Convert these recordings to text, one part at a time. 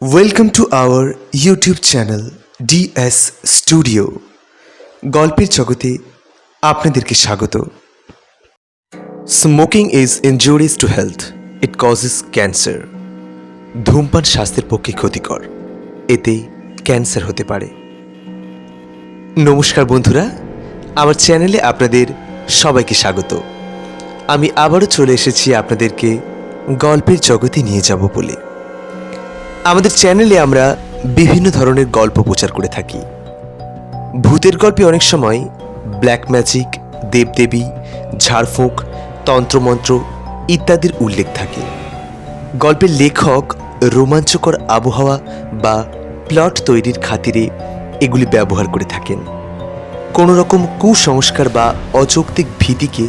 Welcome to our YouTube channel DS studio গল্পের জগতে আপনাদেরকে স্বাগত। Smoking is injurious to health it causes cancer ধূমপান স্বাস্থ্যের পক্ষে ক্ষতিকর। এতে ক্যান্সার হতে পারে। নমস্কার বন্ধুরা, আমার চ্যানেলে আপনাদের সবাইকে স্বাগত। আমি আবারও চলে এসেছি আপনাদেরকে গল্পের জগতে নিয়ে যাব বলে। আমাদের চ্যানেলে আমরা বিভিন্ন ধরনের গল্প প্রচার করে থাকি। ভূতের গল্পে অনেক সময় ব্ল্যাক ম্যাজিক দেবদেবী, ঝাড়ফুঁক, তন্ত্রমন্ত্র ইত্যাদির উল্লেখ থাকে। গল্পের লেখক রোমাঞ্চকর আবহাওয়া বা প্লট তৈরির খাতিরে এগুলি ব্যবহার করে থাকেন। কোনো রকম কুসংস্কার বা অযৌক্তিক ভীতিকে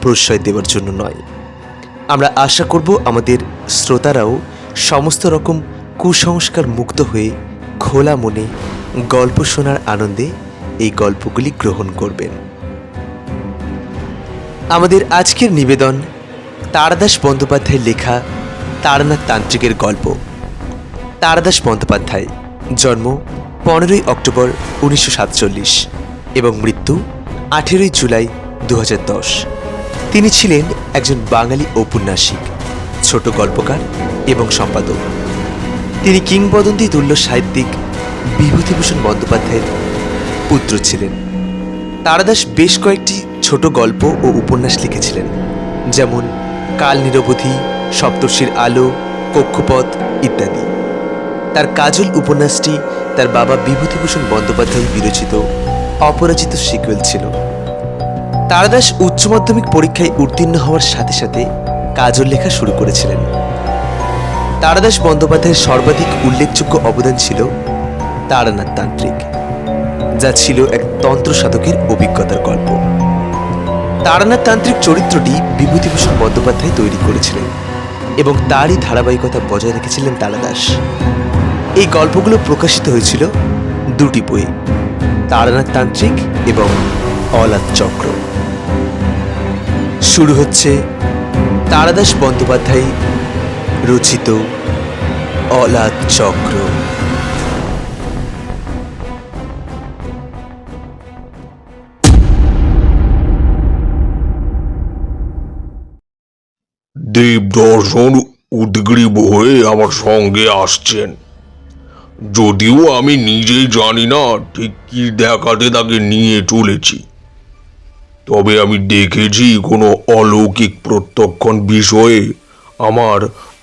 প্রশ্রয় দেওয়ার জন্য নয়। আমরা আশা করব আমাদের শ্রোতারাও সমস্ত রকম কুসংস্কার মুক্ত হয়ে খোলা মনে গল্প শোনার আনন্দে এই গল্পগুলি গ্রহণ করবেন। আমাদের আজকের নিবেদন তারাদাস বন্দ্যোপাধ্যায়ের লেখা তারানাথ তান্ত্রিকের গল্প। তারাদাস বন্দ্যোপাধ্যায়, জন্ম পনেরোই অক্টোবর উনিশশো সাতচল্লিশ এবং মৃত্যু আঠেরোই জুলাই দু তিনি ছিলেন একজন বাঙালি ঔপন্যাসিক, ছোট গল্পকার এবং সম্পাদক। তিনি কিংবদন্তি তুল্য সাহিত্যিক বিভূতিভূষণ বন্দ্যোপাধ্যায়ের পুত্র ছিলেন। তারাদাস বেশ কয়েকটি ছোট গল্প ও উপন্যাস লিখেছিলেন, যেমন কাল নিরবধি, সপ্তর্ষির আলো, কক্ষপথ ইত্যাদি। তার কাজল উপন্যাসটি তার বাবা বিভূতিভূষণ বন্দ্যোপাধ্যায় বিরচিত অপরাজিত সিকুয়েল ছিল। তারাদাস উচ্চ মাধ্যমিক পরীক্ষায় উত্তীর্ণ হওয়ার সাথে সাথে কাজল লেখা শুরু করেছিলেন। তারাদাস বন্দ্যোপাধ্যায়ের সর্বাধিক উল্লেখযোগ্য অবদান ছিল তারানাথ তান্ত্রিক যা ছিল এক তন্ত্র সাধকের অভিজ্ঞতার গল্প। তারানাথ তান্ত্রিক চরিত্রটি বিভূতিভূষণ বন্দ্যোপাধ্যায় তৈরি করেছিলেন এবং তারই ধারাবাহিকতা বজায় রেখেছিলেন তারাদাস। এই গল্পগুলো প্রকাশিত হয়েছিল দুটি বই তারানাথ তান্ত্রিক এবং অলাদ চক্র। শুরু হচ্ছে তারাদাস বন্দ্যোপাধ্যায় রচিত অলাদ চক্র। দেবদর্শন উদ্গ্রীব হয়ে আমার সঙ্গে আসছেন। যদিও আমি নিজেই জানি না ঠিক কি দেখাতে তাকে নিয়ে চলেছি। তবে আমি দেখেছি কোনো অলৌকিক প্রত্যক্ষণ বিষয়ে আমার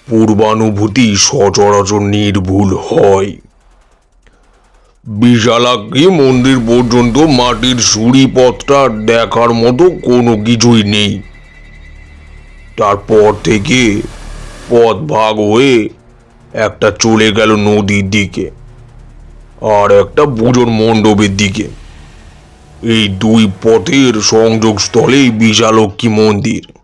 পূর্বানুভূতি সচরাচর নির্ভুল হয়। বিশালাক্ষী মন্দির পর্যন্ত মাটির সুড়ি পথটা দেখার মতো কোনো কিছুই নেই। তারপর থেকে পথ ভাগ হয়ে একটা চলে গেল নদীর দিকে আর একটা পুজোর মণ্ডপের দিকে। এই দুই পথের সংযোগস্থলেই বিশালক্ষী মন্দির।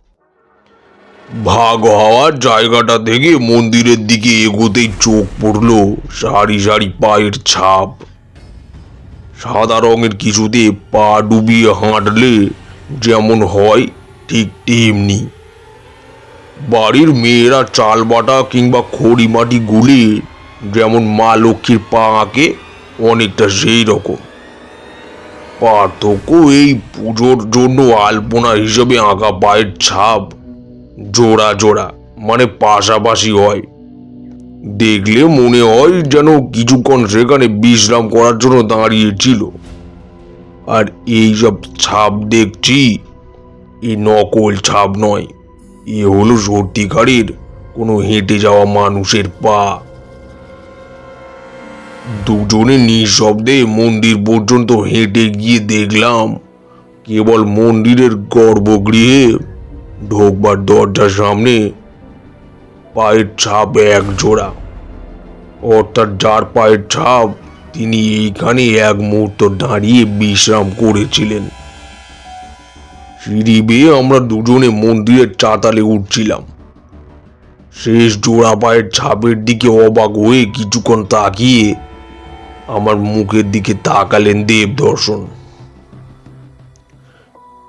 ভাগ হওয়ার জায়গাটা থেকে মন্দিরের দিকে এগোতেই চোখ পড়ল সারি সারি পায়ের ছাপ। সাদা রঙের কিছুতে পা ডুবিয়ে হাঁটলে যেমন হয় ঠিক তেমনি। বাড়ির মেয়েরা চাল বাটা কিংবা খড়ি মাটি গুলে যেমন মা লক্ষ্মীর পা আঁকে, অনেকটা সেই রকম। পার্থক্য এই পুজোর জন্য আলপনা হিসেবে আঁকা পায়ের ছাপ জোড়া জোড়া মানে পাশাপাশি হয়। দেখলে মনে হয় যেন কিছুক্ষণ সেখানে বিশ্রাম করার জন্য দাঁড়িয়েছিল আর এই সব ছাপ দেখছি এই নকল ছাপ নয়, এ হলো সত্যিকারের কোনো হেঁটে যাওয়া মানুষের পা। দুজনে নিঃশব্দে মন্দির পর্যন্ত হেঁটে গিয়ে দেখলাম, কেবল মন্দিরের গর্ভগৃহে ঢোকবার দরজার সামনে পায়ের ছাপ এক জোড়া। অর্থাৎ যার পায়ের ছাপ তিনি এইখানে এক মুহূর্ত দাঁড়িয়ে বিশ্রাম করেছিলেন। সিঁড়ি বেয়ে আমরা দুজনে মন্দিরের চাতালে উঠছিলাম। শেষ জোড়া পায়ের ছাপের দিকে অবাক হয়ে কিছুক্ষণ তাকিয়ে আমার মুখের দিকে তাকালেন দেব দর্শন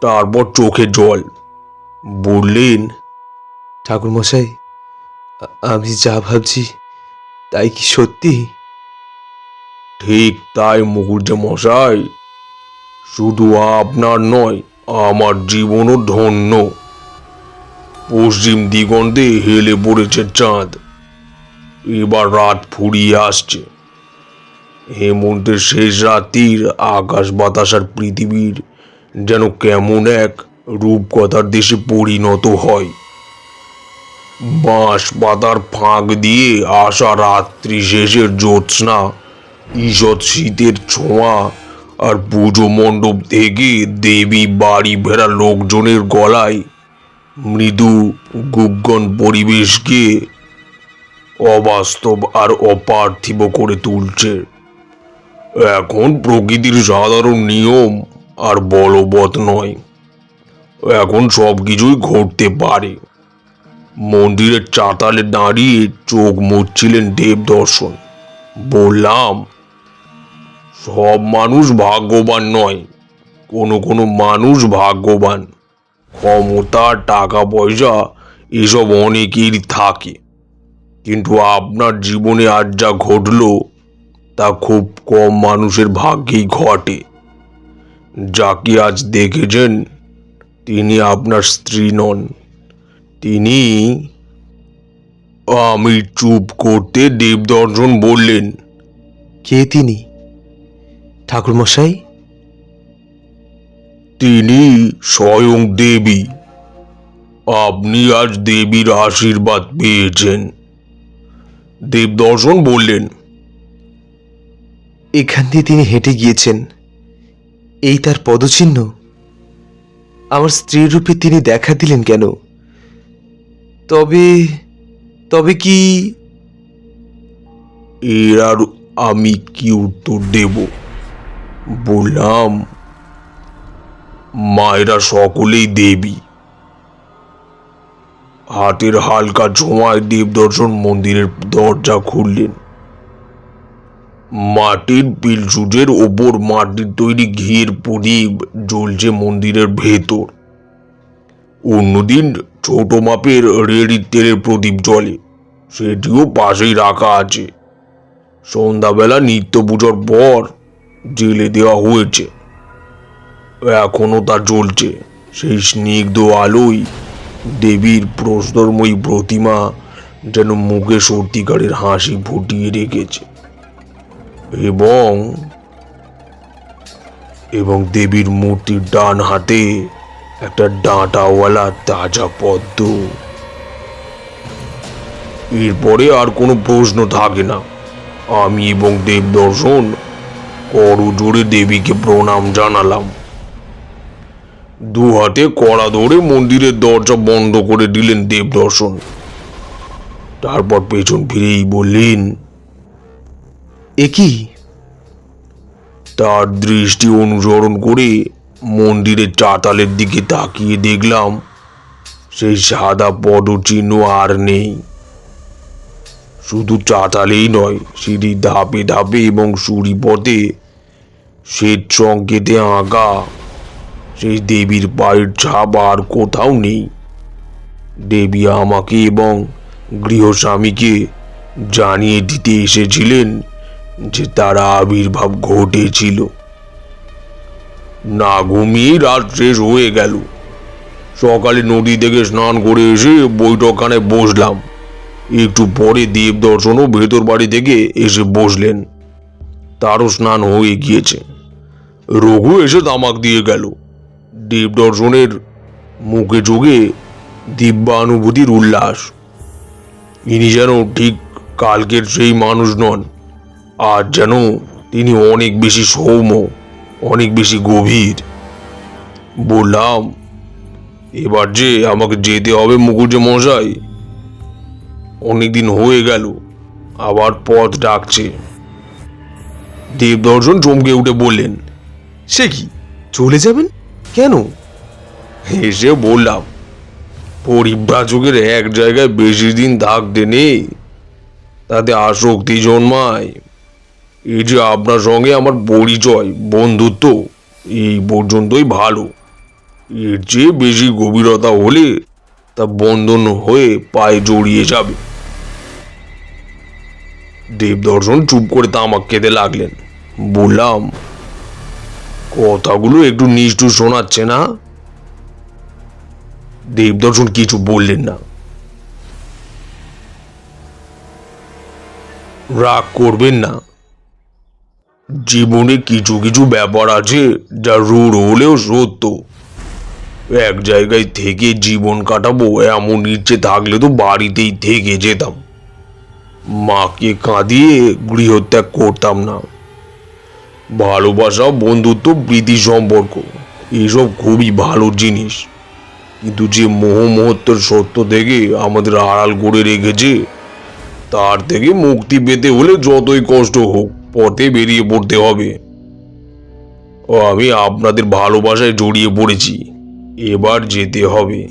তারপর চোখে জল। বললেন, ঠাকুরমশাই, আমি যা ভাবছি তাই কি সত্যি? ঠিক তাই মুখুজ্জে মশাই শুধু আপনার নয়, আমার জীবনও ধন্য। পশ্চিম দিগন্তে হেলে পড়েছে চাঁদ। এবার রাত ফুরিয়ে আসছে। হেমন্তের শেষ রাত্রির আকাশ বাতাস আর পৃথিবীর যেন কেমন এক রূপকথার দেশে পরিণত হয়। বাঁশ পাতার ফাঁক দিয়ে আসা রাত্রি শেষের জ্যোৎস্না, ঈষৎ শীতের ছোঁয়া আর পুজো মণ্ডপ থেকে দেবী বাড়ি ফেরা লোকজনের গলায় মৃদু গুগ্গন পরিবেশকে অবাস্তব আর অপার্থিব করে তুলছে। এখন প্রকৃতির সাধারণ নিয়ম আর বলবৎ নয়। এখন সব কিছুই ঘটতে পারে। মন্দিরের চাতালে দাঁড়িয়ে চোখ মুচ্ছিলেন দেব দর্শন বললাম, সব মানুষ ভাগ্যবান নয়, কোনো কোনো মানুষ ভাগ্যবান। ক্ষমতা, টাকা, পয়সা, এসব অনেকেরই থাকে। কিন্তু আপনার জীবনে আজ যা ঘটলো, তা খুব কম মানুষের ভাগ্যেই ঘটে। যাকে আজ দেখেছেন তিনি আপনার স্ত্রী নন। তিনি আমি চুপ করতে দেবদর্শন বললেন। কে তিনি? ঠাকুরমশাই? তিনি স্বয়ং দেবী। আপনি আজ দেবীর আশীর্বাদ পেয়েছেন। দেবদর্শন বললেন। এখান দিয়ে তিনি হেঁটে গিয়েছেন। এই তার পদচিহ্ন। আমার স্ত্রীর রূপে তিনি দেখা দিলেন কেন? তবে তবে কি? এর আর আমি কি উত্তর দেব? বললাম, মায়েরা সকলেই দেবী। হাতের হালকা ছোঁয়ায় দেবদর্শন মন্দিরের দরজা খুললেন। মাটির পিলসুজের ওপর মাটির তৈরি ঘিয়ের প্রদীপ জ্বলছে মন্দিরের ভেতর। অন্যদিন ছোট মাপের রেড়ির তেলের প্রদীপ জ্বলে, সেটিও পাশেই রাখা আছে। সন্ধ্যাবেলা নিত্য পুজোর পর জেলে দেওয়া হয়েছে। এখনও তা জ্বলছে। সেই স্নিগ্ধ আলোয় দেবীর প্রস্তরময়ী প্রতিমা যেন মুখে সত্যিকারের হাসি ফুটিয়ে রেখেছে। এবং এবং দেবীর মূর্তির ডান হাতে একটা ডাঁটাওয়ালা তাজা পদ্ম। এরপরে আর কোনো প্রশ্ন থাকে না। আমি এবং দেবদর্শন করজোড়ে দেবীকে প্রণাম জানালাম। দু হাতে কড়া ধরে মন্দিরের দরজা বন্ধ করে দিলেন দেবদর্শন। তারপর পেছন ফিরেই বললেন এ কি? তার দৃষ্টি অনুসরণ করে মন্দিরের চাতালের দিকে তাকিয়ে দেখলাম সেই সাদা পদচিহ্ন আর নেই। শুধু চাতালেই নয়, সিঁড়ি ধাপে ধাপে এবং সুড়ি পথে শ্বেত সংকেতে আঁকা সেই দেবীর পায়ের ছাপ আর কোথাও নেই। দেবী আমাকে এবং গৃহস্বামীকে জানিয়ে দিতে এসেছিলেন। যে তার আবির্ভাব ঘটেছিল। না ঘুমিয়ে রাত শেষ হয়ে গেল। সকালে নদী থেকে স্নান করে এসে বৈঠকখানে বসলাম। একটু পরে দেব দর্শনও ভেতর বাড়ি থেকে এসে বসলেন। তারও স্নান হয়ে গিয়েছে। রঘু এসে তামাক দিয়ে গেল। দেব দর্শনের মুখে যোগে দিব্যানুভূতির উল্লাস। ইনি যেন ঠিক কালকের সেই মানুষ নন। আর যেন তিনি অনেক বেশি সৌম্য, অনেক বেশি গভীর। বললাম, এবার যে আমাকে যেতে হবে মুখুজ্জে মশাই, অনেকদিন হয়ে গেল, আবার পথ ডাকছে। দেবদর্শন চমকে উঠে বললেন, সে কি, চলে যাবেন? কেন? হেসে বললাম, পরিব্রাজকের এক জায়গায় বেশি দিন থাকতে নেই, তাতে আসক্তি জন্মায়। এই যে আপনার সঙ্গে আমার পরিচয়, বন্ধুত্ব, এই পর্যন্তই ভালো। এর চেয়ে বেশি গভীরতা হলে তা বন্ধন হয়ে পায়ে জড়িয়ে যাবে। দেবদর্শন চুপ করে তামাক খেতে লাগলেন। বললাম, কথাগুলো একটু নিষ্ঠুর শোনাচ্ছে না? দেবদর্শন কিছু বললেন না। রাগ করবেন না। জীবনে কিছু কিছু ব্যাপার আছে যা রূঢ় হলেও সত্য। এক জায়গায় থেকে জীবন কাটাবো এমন ইচ্ছে থাকলে তো বাড়িতেই থেকে যেতাম। মাকে কাঁদিয়ে গৃহত্যাগ করতাম না। ভালোবাসা, বন্ধুত্ব, প্রীতি সম্পর্ক, এসব খুবই ভালো জিনিস। কিন্তু যে মোহ মহত্বের সত্য থেকে আমাদের আড়াল করে রেখেছে, তার থেকে মুক্তি পেতে হলে যতই কষ্ট হোক পথে বেরিয়ে পড়তে হবে। ও, আমি আপনাদের ভালোবাসায় জড়িয়ে পড়েছি। এবার যেতে হবে।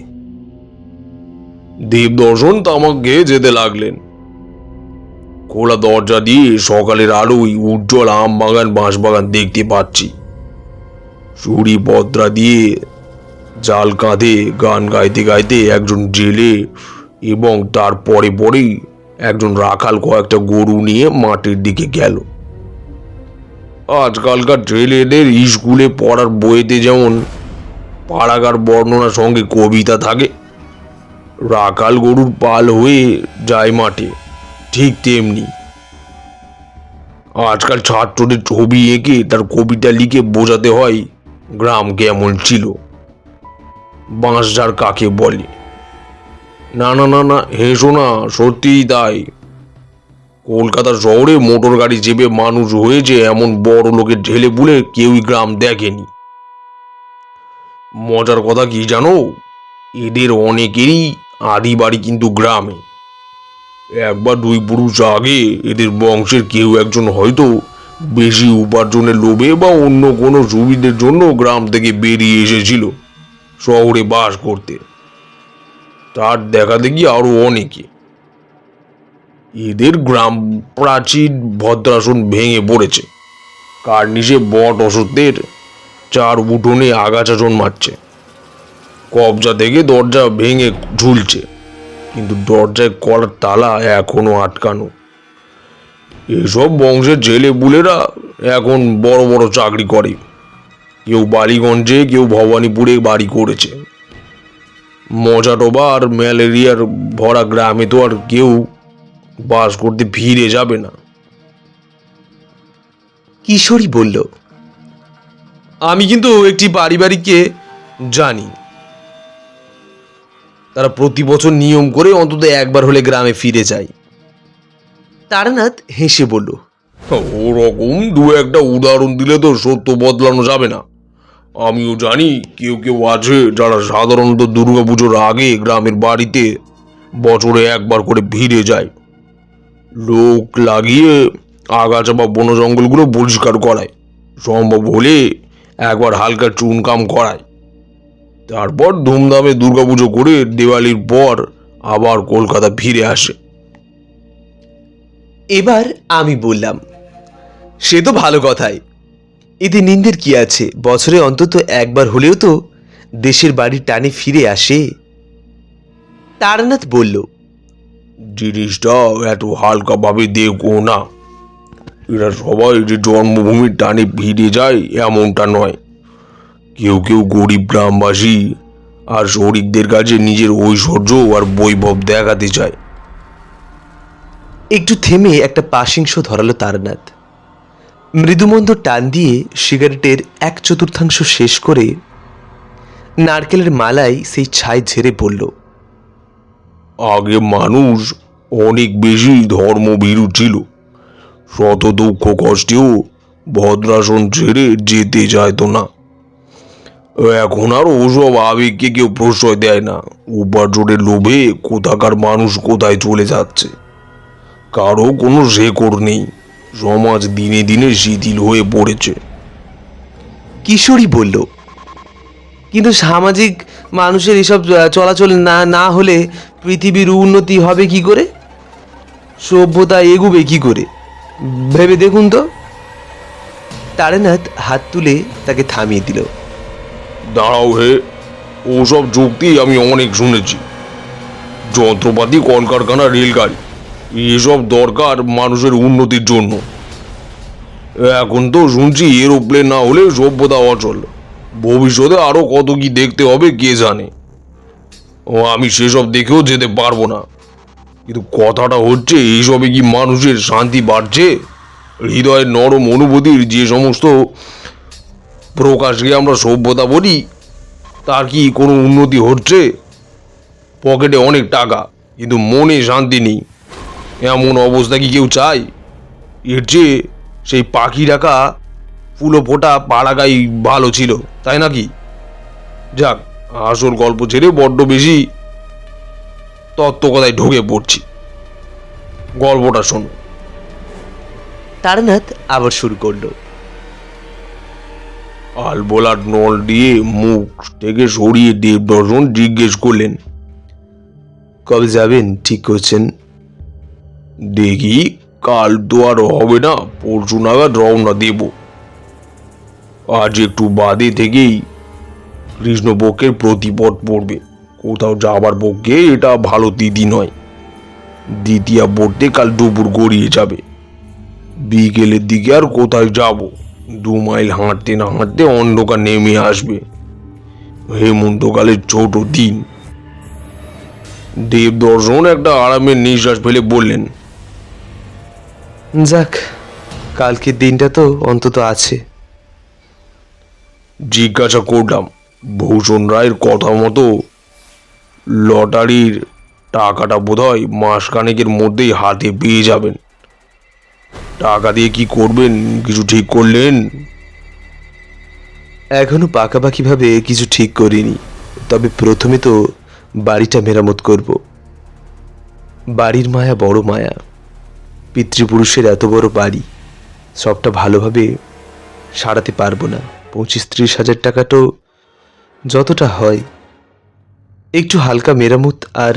দেবদর্শন তামাকে যেতে লাগলেন। খোলা দরজা দিয়ে সকালের আলোয় উজ্জ্বল আম বাগান বাঁশ বাগান দেখতে পাচ্ছি। চুরি পদ্রা দিয়ে জাল কাঁধে গান গাইতে গাইতে একজন জেলে এবং তার পরে পরেই একজন রাখাল কয়েকটা গরু নিয়ে মাটির দিকে গেল। আজকালকার ছেলেদের স্কুলে পড়ার বইতে যেমন পাড়াগার বর্ণনার সঙ্গে কবিতা থাকে, রাখাল গরুর পাল হয়ে যায় মাঠে, ঠিক তেমনি। আজকাল ছাত্রদের ছবি এঁকে তার কবিতা লিখে বোঝাতে হয় গ্রাম কেমন ছিল। বাঁশঝাড় কাকে বলে? না না না না, হেসো না, সত্যিই তাই। কলকাতা শহরে মোটর গাড়ি চেপে মানুষ হয়েছে, এমন বড় লোকের ঢেলে বুলে কেউই গ্রাম দেখেনি। মজার কথা কি জানো? এদের অনেকেরই আদি বাড়ি কিন্তু গ্রামে। একবার দুই পুরুষ আগে এদের বংশের কেউ একজন হয়তো বেশি উপার্জনের লোভে বা অন্য কোনো সুবিধের জন্য গ্রাম থেকে বেরিয়ে এসেছিল শহরে বাস করতে। তার দেখা দেখি আরও অনেকে। এদের গ্রাম প্রাচীন ভদ্রাসন ভেঙে পড়েছে। কার্নিশে বট অসত্যের চার উঠোনে আগাছা জন্মাচ্ছে কবজা থেকে দরজা ভেঙে ঝুলছে, কিন্তু দরজায় কলার তালা এখনও আটকানো। এসব বংশের ছেলে বুলেরা এখন বড় বড় চাকরি করে। কেউ বালিগঞ্জে, কেউ ভবানীপুরে বাড়ি করেছে। মজাটোবা আর ম্যালেরিয়ার ভরা গ্রামে তো আর কেউ বাস করতে ভিড়ে যাবে না। কিশোরী বলল, আমি কিন্তু একটি পারিবারিককে জানি। তারা প্রতি বছর নিয়ম করে অন্তত একবার হলে গ্রামে ফিরে যায়। তারানাথ হেসে বলল ওরকম দু একটা উদাহরণ দিলে তো সত্য বদলানো যাবে না। আমিও জানি কেউ কেউ আছে যারা সাধারণত দুর্গাপুজোর আগে গ্রামের বাড়িতে বছরে একবার করে ভিড়ে যায়। লোক লাগিয়ে আগাছা বা বন জঙ্গলগুলো পরিষ্কার করায়। সম্ভব হলে একবার হালকা চুনকাম করায়। তারপর ধুমধামে দুর্গাপুজো করে দেওয়ালির পর আবার কলকাতা ফিরে আসে। এবার আমি বললাম, সে তো ভালো কথাই। এতে নিন্দের কি আছে? বছরে অন্তত একবার হলেও তো দেশের বাড়ির টানে ফিরে আসে। তারানাথ বলল জিনিসটা এত হালকাভাবে দেখো না। এরা সবাই যে জন্মভূমির টানে ভিড়ে যায়, এমনটা নয়। কেউ কেউ গরিব গ্রামবাসী আর শরিকদের কাছে নিজের ঐশ্বর্য আর বৈভব দেখাতে চায়। একটু থেমে একটা পাশিংশ ধরালো তারানাথ। মৃদুমন্দ টান দিয়ে সিগারেটের এক চতুর্থাংশ শেষ করে নারকেলের মালায় সেই ছাই ঝেড়ে বলল আগে মানুষ অনেক বেশি ধর্মভীরু ছিল শত দুঃখ কষ্টেও ভদ্রাসন ছেড়ে যেতে চাইতো না। এখন আর ওসব আবেগকে কেউ প্রশ্রয় দেয় না। উপার্জনের লোভে কোথাকার মানুষ কোথায় চলে যাচ্ছে? কারও কোনো রেকর্ড নেই। সমাজ দিনে দিনে শিথিল হয়ে পড়েছে। কিশোরী বলল, কিন্তু সামাজিক মানুষের এসব চলাচল না না হলে পৃথিবীর উন্নতি হবে কি করে? সভ্যতা এগুবে কি করে? ভেবে দেখুন তো। তারানাথ হাত তুলে তাকে থামিয়ে দিল। দাঁড়াও হে, ওসব যুক্তি আমি অনেক শুনেছি। যন্ত্রপাতি, কলকারখানা, রেলগাড়ি, এসব দরকার মানুষের উন্নতির জন্য। এখন তো শুনছি এরোপ্লেন না হলে সভ্যতা অচল। ভবিষ্যতে আরও কত কি দেখতে হবে কে জানে। ও, আমি সেসব দেখেও যেতে পারব না। কিন্তু কথাটা হচ্ছে, এইসবে কি মানুষের শান্তি বাড়ছে? হৃদয়ের নরম অনুভূতির যে সমস্ত প্রকাশকে আমরা সভ্যতা বলি, তার কি কোনো উন্নতি হচ্ছে? পকেটে অনেক টাকা, কিন্তু মনে শান্তি নেই। এমন অবস্থা কি কেউ চায়? এর চেয়ে সেই পাখি রাখা ফুলো ফোটা পাড়াগাই ভালো ছিল, তাই নাকি? যাক আসল গল্প ছেড়ে বড্ড বেশি তত্ত্ব কথায় ঢুকে পড়ছি। গল্পটা শোনো। তারানাথ আবার শুরু করল। আলবোলার নল দিয়ে মুখ থেকে সরিয়ে দেবদর্শন জিজ্ঞেস করলেন কবে যাবেন? ঠিক করছেন? দেখি কাল তো আর হবে না। পরশু নাগাদ রওনা দেব। আজ একটু বাদে থেকেই কৃষ্ণপক্ষের প্রতিপদ পড়বে। কোথাও যাবার পক্ষে এটা ভালো দিদি নয়। দ্বিতীয় পড়তে কাল দুপুর গড়িয়ে যাবে। বিকেলের দিকে আর কোথায় যাব? দু মাইল হাঁটতে না হাঁটতে অন্ধকার নেমে আসবে। হেমন্তকালের ছোট দিন। দেবদর্শন একটা আরামের নিঃশ্বাস ফেলে বললেন যাক কালকের দিনটা তো অন্তত আছে। জিজ্ঞাসা করলাম ভূষণ রায়ের কথা মতো লটারির টাকাটা বোধহয় মাসখানেকের মধ্যেই হাতে পেয়ে যাবেন। টাকা দিয়ে কি করবেন? কিছু ঠিক করলেন? এখনও পাকাপাকিভাবে কিছু ঠিক করিনি। তবে প্রথমে তো বাড়িটা মেরামত করব। বাড়ির মায়া বড় মায়া। পিতৃপুরুষের এত বড় বাড়ি। সবটা ভালোভাবে সারাতে পারব না। পঁচিশ ত্রিশ হাজার টাকা তো যতটা হয়। একটু হালকা মেরামত আর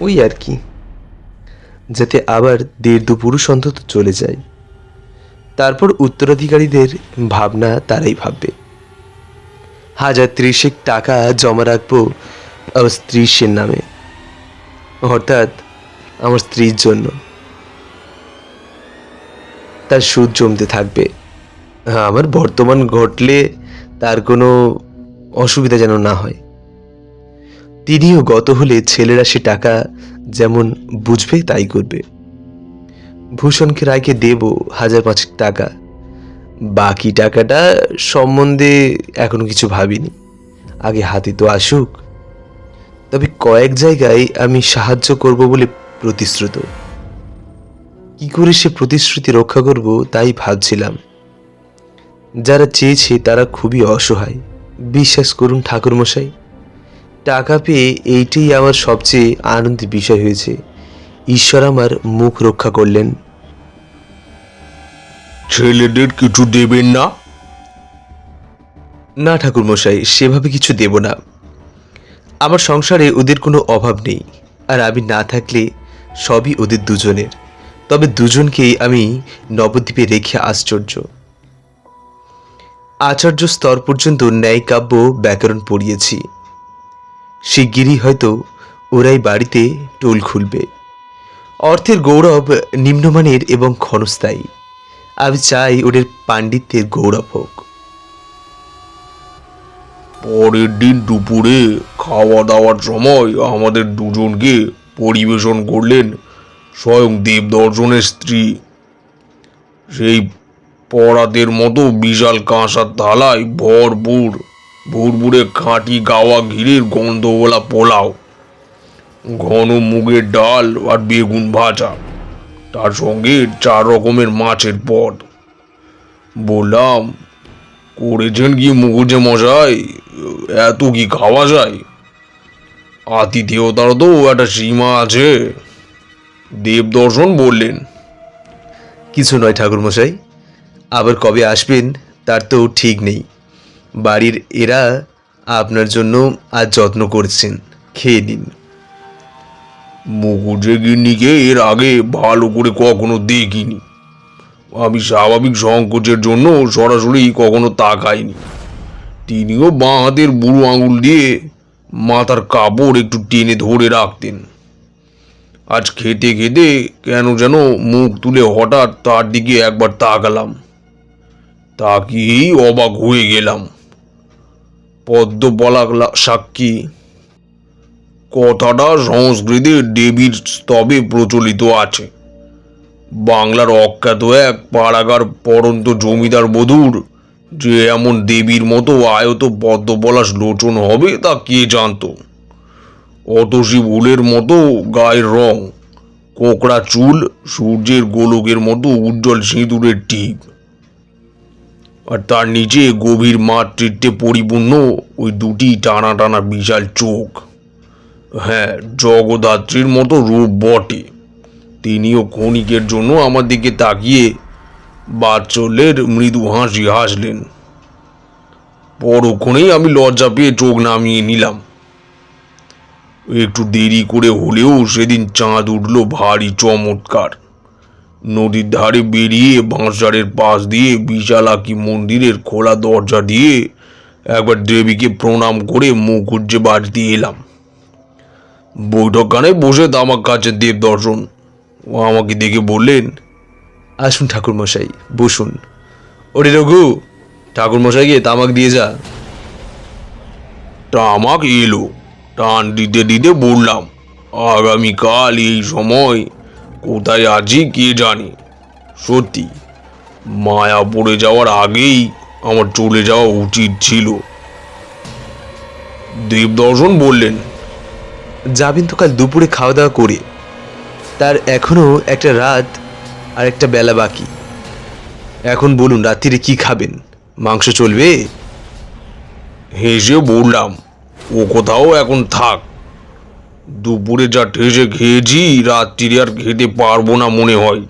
ওই আর কি। যাতে আবার দেড় দু পুরুষ অন্তত চলে যায়। তারপর উত্তরাধিকারীদের ভাবনা তারাই ভাববে। হাজার ত্রিশেক টাকা জমা রাখব আমার স্ত্রীর নামে। অর্থাৎ আমার স্ত্রীর জন্য। তার সুদ জমতে থাকবে। আমার বর্তমান ঘটলে তার কোনো অসুবিধা যেন না হয়। তিনিও গত হলে ছেলেরা সে টাকা যেমন বুঝবে, তাই করবে। ভূষণকে রায়কে দেব হাজার পাঁচেক টাকা। বাকি টাকাটা সম্বন্ধে এখনও কিছু ভাবিনি। আগে হাতে তো আসুক। তবে কয়েক জায়গায় আমি সাহায্য করব বলে প্রতিশ্রুত। কি করে সে প্রতিশ্রুতি রক্ষা করব, তাই ভাবছিলাম। যারা চেয়েছে তারা খুবই অসহায়। বিশ্বাস করুন ঠাকুরমশাই টাকা পেয়ে এইটাই আমার সবচেয়ে আনন্দের বিষয় হয়েছে। ঈশ্বর আমার মুখ রক্ষা করলেন। ছেলেদের কিছু দেবেন না? না ঠাকুরমশাই সেভাবে কিছু দেব না। আমার সংসারে ওদের কোনো অভাব নেই আর আমি না থাকলে সবই ওদের দুজনের। তবে দুজনকেই আমি নবদ্বীপে রেখে আশ্চর্য। আচার্য স্তর পর্যন্ত ন্যায় কাব্য ব্যাকরণ পড়িয়েছি। শিগগিরই হয়তো ওরাই বাড়িতে টোল খুলবে। অর্থের গৌরব নিম্নমানের এবং ক্ষণস্থায়ী। আমি চাই ওদের পাণ্ডিত্যের গৌরব হোক। পরের দিন দুপুরে খাওয়া দাওয়ার সময় আমাদের দুজনকে পরিবেশন করলেন স্বয়ং দেবদর্শনের স্ত্রী। সেই পরাতের মতো বিশাল কাঁসার থালায় ভরপুর ভুরভুরে খাঁটি গাওয়া ঘিরের গন্ধওয়ালা পোলাও। ঘন মুগের ডাল আর বেগুন ভাজা। তার সঙ্গে চার রকমের মাছের পদ। বললাম, করেছেন কি মুখুজে মশাই? এত কি খাওয়া যায়? আতিথেয়তার তো একটা সীমা আছে। দেবদর্শন বললেন। কিছু নয় ঠাকুরমশাই আবার কবে আসবেন তার তো ঠিক নেই। বাড়ির এরা আপনার জন্য আজ যত্ন করছেন। খেয়ে নিন। মুখুজে গিন্নিকে এর আগে ভালো করে কখনো দেখিনি। আমি স্বাভাবিক সংকোচের জন্য সরাসরি কখনো তাকাইনি তিনিও বাঁ হাতের বুড়ো আঙুল দিয়ে মাথার কাপড় একটু টেনে ধরে রাখতেন। আজ খেতে খেতে কেন যেন মুখ তুলে হঠাৎ তার দিকে একবার তাকালাম। তাকিয়েই অবাক হয়ে গেলাম। পদ্মপলাক সাক্ষী। কথাটা সংস্কৃতে দেবীর স্তবে প্রচলিত আছে। বাংলার অখ্যাত এক পাড়াগার পরন্ত জমিদার বধূর যে এমন দেবীর মতো আয়ত পদ্মপলাশ লোচন হবে তা কে জানতো? অতসী ফুলের মতো গায়ের রং, কোকড়া চুল, সূর্যের গোলকের মতো উজ্জ্বল সিঁদুরের টিপ। আর তার নিচে গভীর মাতৃত্বে পরিপূর্ণ ওই দুটি টানা টানা বিশাল চোখ। হ্যাঁ জগদ্ধাত্রীর মতো রূপ বটে। তিনিও ক্ষণিকের জন্য আমার দিকে তাকিয়ে বাচ্চলের মৃদু হাসি হাসলেন। পরক্ষণেই আমি লজ্জা পেয়ে চোখ নামিয়ে নিলাম। একটু দেরি করে হলেও সেদিন চাঁদ উঠল ভারী চমৎকার। নদীর ধারে বেরিয়ে বাঁশঝাড়ের পাশ দিয়ে বিশালাকি মন্দিরের খোলা দরজা দিয়ে একবার দেবীকে প্রণাম করে মুখুজ্জে বাড়িতে এলাম। বৈঠকখানে বসে তামাক কাছে দেব দর্শন ও আমাকে দেখে বললেন, আসুন ঠাকুরমশাই, বসুন। ওরে রঘু, ঠাকুরমশাইকে তামাক দিয়ে যা। তামাক এলো। টান দিতে দিতে বললাম, আগামীকাল এই সময় কোথায় আছি কে জানি? সত্যি মায়া পড়ে যাওয়ার আগেই আমার চলে যাওয়া উচিত ছিল। দেবদর্শন বললেন যাবেন তো কাল দুপুরে খাওয়া দাওয়া করে। তার এখনও একটা রাত আর একটা বেলা বাকি। এখন বলুন রাত্রিরে কি খাবেন? মাংস চলবে? হেসে বললাম ও কোথাও এখন থাক। দুপুরে যা ঠেসে খেয়েছি, রাত্রিরে আর খেতে পারব না মনে হয়।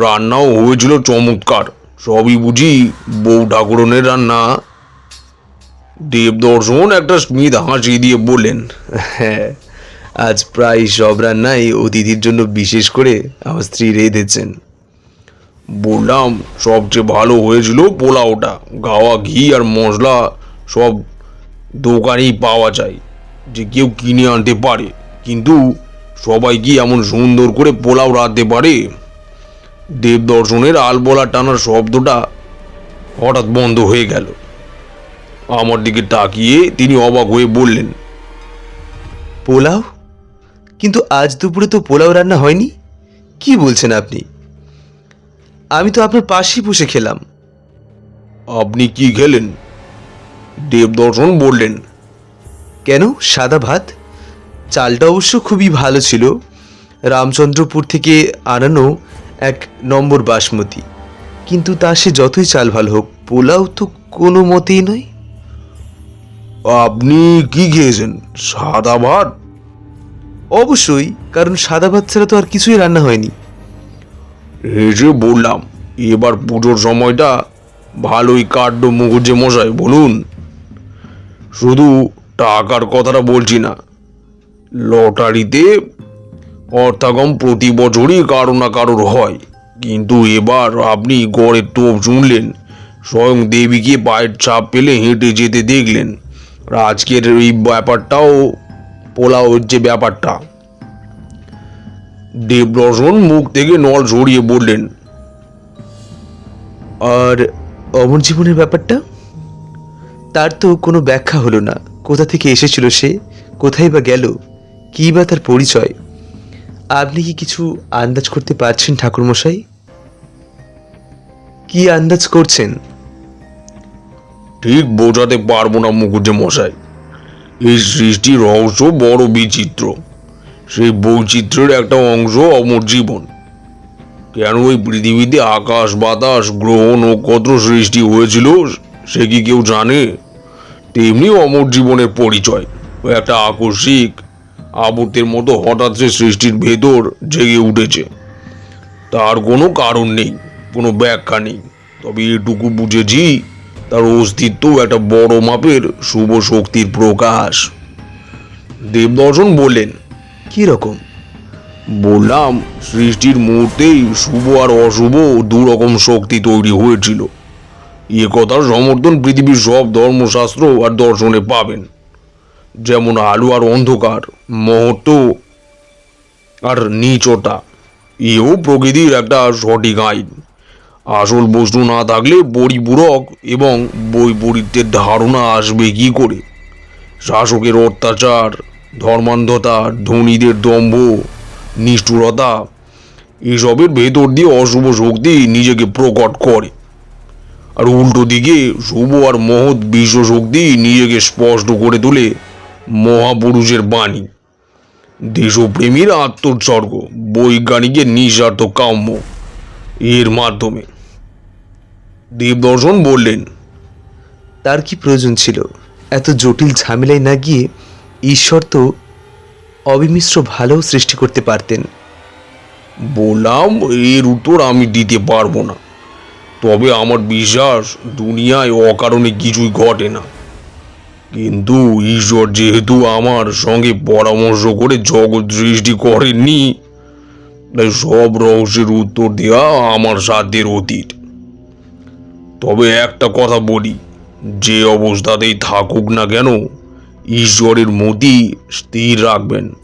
রান্নাও হয়েছিল চমৎকার। সবই বুঝি বউ ঠাকুরনের রান্না। দেবদর্শন একটা স্মিত হাসি দিয়ে বললেন হ্যাঁ আজ প্রায় সব রান্নাই অতিথির জন্য বিশেষ করে আমার স্ত্রী রেঁধেছেন। বললাম, সবচেয়ে ভালো হয়েছিল পোলাওটা। গাওয়া ঘি আর মশলা সব দোকানেই পাওয়া যায়। যে কেউ কিনে আনতে পারে। কিন্তু সবাই কি এমন সুন্দর করে পোলাও রাঁধতে পারে? দেব দেবদর্শনের আলবলা টানার শব্দটা হঠাৎ বন্ধ হয়ে গেল। আমার দিকে তাকিয়ে তিনি অবাক হয়ে বললেন পোলাও? কিন্তু আজ দুপুরে তো পোলাও রান্না হয়নি? কি বলছেন আপনি? আমি তো আপনার পাশেই বসে খেলাম। আপনি কি খেলেন? দেবদর্শন বললেন কেন? সাদা ভাত? চালটা অবশ্য খুবই ভালো ছিল। রামচন্দ্রপুর থেকে আনানো এক নম্বর বাসমতি। কিন্তু তা সে যতই চাল ভালো হোক পোলাও তো কোনো মতেই নয়। আপনি কি খেয়েছেন? সাদা ভাত? অবশ্যই কারণ সাদা ভাত ছাড়া তো আর কিছুই রান্না হয়নি। হেসে বললাম এবার পুজোর সময়টা ভালোই কাটলো মুখুজ্জে মশাই বলুন। শুধু টাকার কথাটা বলছি না। লটারিতে অর্থাগম প্রতি বছরই কারও না কারোর হয়। কিন্তু এবার আপনি গড়ের টোপ শুনলেন, স্বয়ং দেবীকে পায়ের চাপ পেলে হেঁটে যেতে দেখলেন। আজকের এই ব্যাপারটাও পোলাওর যে ব্যাপারটা। দেবদর্শন মুখ থেকে নল ঝরিয়ে বললেন, আর অমর জীবনের ব্যাপারটা? তার তো কোনো ব্যাখ্যা হলো না। কোথা থেকে এসেছিল সে? কোথায় বা গেল? কী বা তার পরিচয়? আপনি কি কিছু আন্দাজ করতে পারছেন ঠাকুরমশাই? কি আন্দাজ করছেন? ঠিক বোঝাতে পারব না মুখুজ্জে মশাই। এই সৃষ্টির রহস্য বড় বিচিত্র। সেই বৈচিত্র্যের একটা অংশ অমর জীবন। কেন ওই পৃথিবীতে আকাশ, বাতাস, গ্রহ, নক্ষত্র সৃষ্টি হয়েছিল, সে কি কেউ জানে? তেমনি অমর জীবনের পরিচয়। ও একটা আকস্মিক আবর্তের মতো হঠাৎ সে সৃষ্টির ভেতর জেগে উঠেছে। তার কোনো কারণ নেই কোনো ব্যাখ্যা নেই। তবে এটুকু বুঝেছি তার অস্তিত্ব একটা বড় মাপের শুভ শক্তির প্রকাশ। দেবদর্শন বললেন কি রকম? বললাম সৃষ্টির মুহূর্তেই শুভ আর অশুভ দু রকম শক্তি তৈরি হয়েছিল। এ কথার সমর্থন, পৃথিবীর সব ধর্মশাস্ত্র আর দর্শনে পাবেন। যেমন আলো আর অন্ধকার, মহত্ব আর নিচটা এও প্রকৃতির একটা সঠিক আইন। আসল বস্তু না থাকলে পরিপূরক এবং বৈপরীত্যের ধারণা আসবে কি করে? শাসকের অত্যাচার, ধর্মান্ধতা, ধনীদের দম্ভ, নিষ্ঠুরতা, এসবের ভেতর দিয়ে অশুভ শক্তি নিজেকে প্রকট করে। আর উল্টো দিকে শুভ আর মহৎ বিশ্ব শক্তি নিজেকে স্পষ্ট করে তোলে মহাপুরুষের বাণী। দেশপ্রেমীর আত্মোৎসর্গ বৈজ্ঞানিকের নিঃস্বার্থ কাম্য এর মাধ্যমে। দেবদর্শন বললেন তার কি প্রয়োজন ছিল? এত জটিল ঝামেলায় না গিয়ে ঈশ্বর তো অবিমিশ্র ভালো সৃষ্টি করতে পারতেন। বললাম এর উত্তর আমি দিতে পারব না। তবে আমার বিশ্বাস, দুনিয়ায় অকারণে কিছুই ঘটে না। কিন্তু ঈশ্বর যেহেতু আমার সঙ্গে পরামর্শ করে জগৎ সৃষ্টি করেননি, তাই সব রহস্যের উত্তর দেওয়া আমার সাধ্যের অতীত। তবে একটা কথা বলি, যে অবস্থাতেই থাকুক না কেন, ঈশ্বরের মতি স্থির রাখবেন।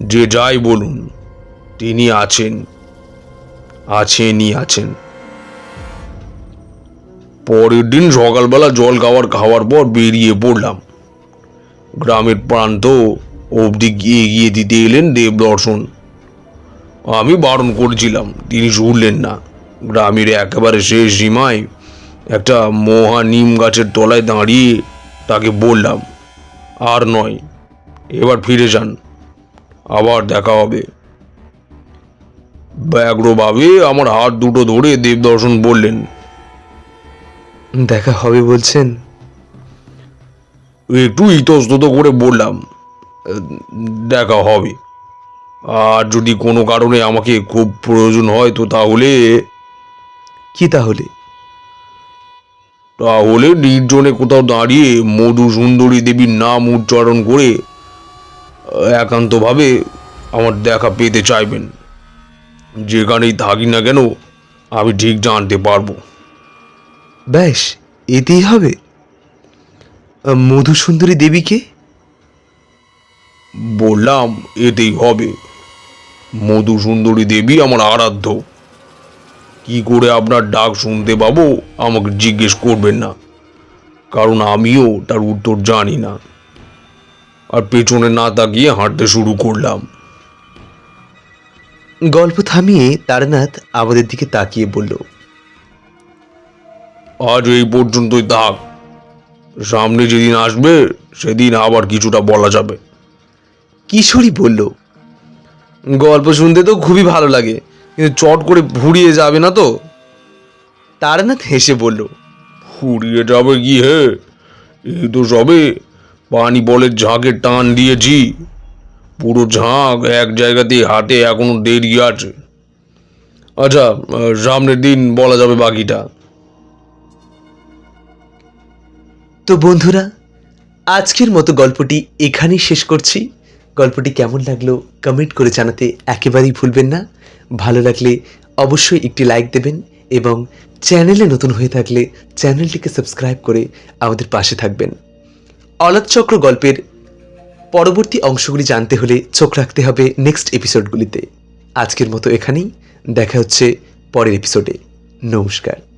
যে যাই বলুন, তিনি আছেন, আছেনই আছেন। পরের দিন সকালবেলা জল খাওয়ার খাওয়ার পর বেরিয়ে পড়লাম। গ্রামের প্রান্ত অবধি গিয়ে গিয়ে দিতে এলেন দেবদর্শন আমি বারণ করেছিলাম, তিনি শুনলেন না। গ্রামের একেবারে শেষ সীমায় একটা মহা নিম গাছের তলায় দাঁড়িয়ে তাকে বললাম, আর নয়, এবার ফিরে যান, আবার দেখা হবে। ব্যগ্রভাবে আমার হাত দুটো ধরে দেবদর্শন বললেন দেখা হবে বলছেন? একটু ইতস্তত করে বললাম দেখা হবে। আর যদি কোনো কারণে আমাকে খুব প্রয়োজন হয় তো তাহলে? কি তাহলে? তাহলে নির্জনে কোথাও দাঁড়িয়ে মধু সুন্দরী দেবীর নাম উচ্চারণ করে একান্তভাবে আমার দেখা পেতে চাইবেন। যেখানেই থাকি না কেন আমি ঠিক জানতে পারব। ব্যাস এতেই হবে। মধুসুন্দরী দেবীকে? বললাম এতেই হবে। মধুসুন্দরী দেবী আমার আরাধ্য। কি করে আপনার ডাক শুনতে পাবো আমাকে জিজ্ঞেস করবেন না। কারণ আমিও তার উত্তর জানি না। আর পেছনে না তাকিয়ে হাঁটতে শুরু করলাম। গল্প থামিয়ে তারনাথ আমাদের দিকে তাকিয়ে বলল আজ এই পর্যন্তই থাক। সামনে যেদিন আসবে সেদিন আবার কিছুটা বলা যাবে। কিশোরী বলল গল্প শুনতে তো খুবই ভালো লাগে কিন্তু চট করে ভুড়িয়ে যাবে না তো? তারনাথ হেসে বলল ফুরিয়ে যাবে কি হে? এই তো সবে পানি বলের ঝাঁকে টান দিয়েছি। পুরো ঝাঁক এক জায়গাতে হাতে এখনও দেরি আছে। আচ্ছা সামনের দিন বলা যাবে বাকিটা। তো বন্ধুরা, আজকের মতো গল্পটি এখানেই শেষ করছি। গল্পটি কেমন লাগল কমেন্ট করে জানাতে একেবারেই ভুলবেন না। ভালো লাগলে অবশ্যই একটি লাইক দেবেন এবং চ্যানেলে নতুন হয়ে থাকলে চ্যানেলটিকে সাবস্ক্রাইব করে আমাদের পাশে থাকবেন। অলাদ চক্র গল্পের পরবর্তী অংশগুলি জানতে হলে চোখ রাখতে হবে নেক্সট এপিসোডগুলিতে। আজকের মতো এখানেই দেখা হচ্ছে পরের এপিসোডে। নমস্কার।